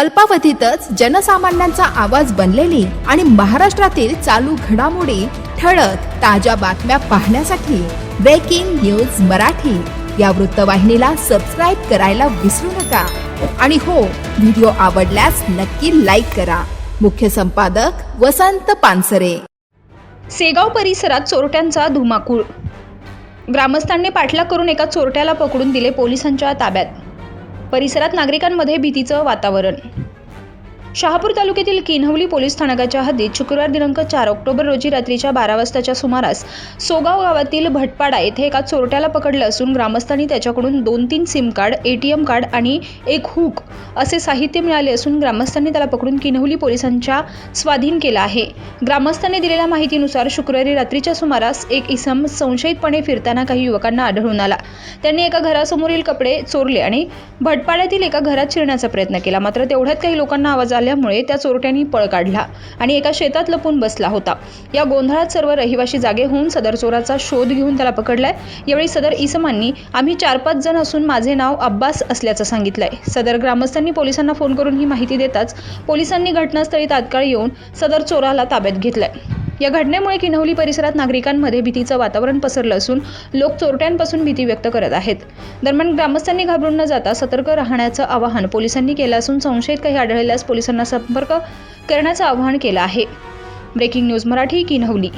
अल्पावधीतच जनसामान्यांचा आवाज बनलेली आणि महाराष्ट्रातील चालू घडामोडी ठळक ताज्या बातम्या पाहण्यासाठी ब्रेकिंग न्यूज मराठी. या वृत्तवाहिनीला सबस्क्राईब करायला विसरू नका. आणि हो व्हिडिओ आवडल्यास नक्की लाईक करा. मुख्य संपादक वसंत पानसरे. सेगाव परिसरात चोरट्यांचा धुमाकूळ. ग्रामस्थांनी पाठलाग करून एका चोरट्याला पकडून दिले पोलिसांच्या ताब्यात. परिसरात नागरिकांमध्ये भीतीचं वातावरण. शहापूर तालुक्यातील किन्हवली पोलीस स्थानकाच्या हद्दीत शुक्रवार दिनांक चार ऑक्टोबर रोजी रात्रीच्या बारा वाजताच्या सुमारास सोगाव गावातील भटपाडा येथे एका चोरट्याला पकडलं असून ग्रामस्थांनी त्याच्याकडून दोन तीन सिम कार्ड एटीएम कार्ड आणि एक हुक असे साहित्य मिळाले असून ग्रामस्थांनी त्याला पकडून किन्हवली पोलिसांच्या स्वाधीन केला आहे. ग्रामस्थांनी दिलेल्या माहितीनुसार शुक्रवारी रात्रीच्या सुमारास एक इसम संशयितपणे फिरताना काही युवकांना आढळून आला. त्यांनी एका घरासमोरील कपडे चोरले आणि भटपाड्यातील एका घरात शिरण्याचा प्रयत्न केला. मात्र तेवढ्यात काही लोकांना आवाज आल्यामुळे त्या चोरट्यांनी पळ काढला आणि एका शेतात लपून बसला होता. या गोंधळात सर्व रहिवाशी जागे होऊन सदर चोराचा शोध घेऊन त्याला पकडलाय. यावेळी सदर इसमांनी आम्ही चार पाच जण असून माझे नाव अब्बास असल्याचं सांगितलंय. सदर ग्रामस्थांनी पोलिसांना फोन करून ही माहिती देताच पोलिसांनी घटनास्थळी तात्काळ येऊन सदर चोराला ताब्यात घेतलंय. या घटनेमुळे किन्हवली परिसरात नागरिकांमध्ये भीतीचं वातावरण पसरलं असून लोक चोरट्यांपासून भीती व्यक्त करत आहेत. दरम्यान ग्रामस्थांनी घाबरून न जाता सतर्क राहण्याचं आवाहन पोलिसांनी केलं असून संशयित काही आढळल्यास पोलिसांना संपर्क करण्याचं आवाहन केलं आहे. Breaking news Marathi किन्हवली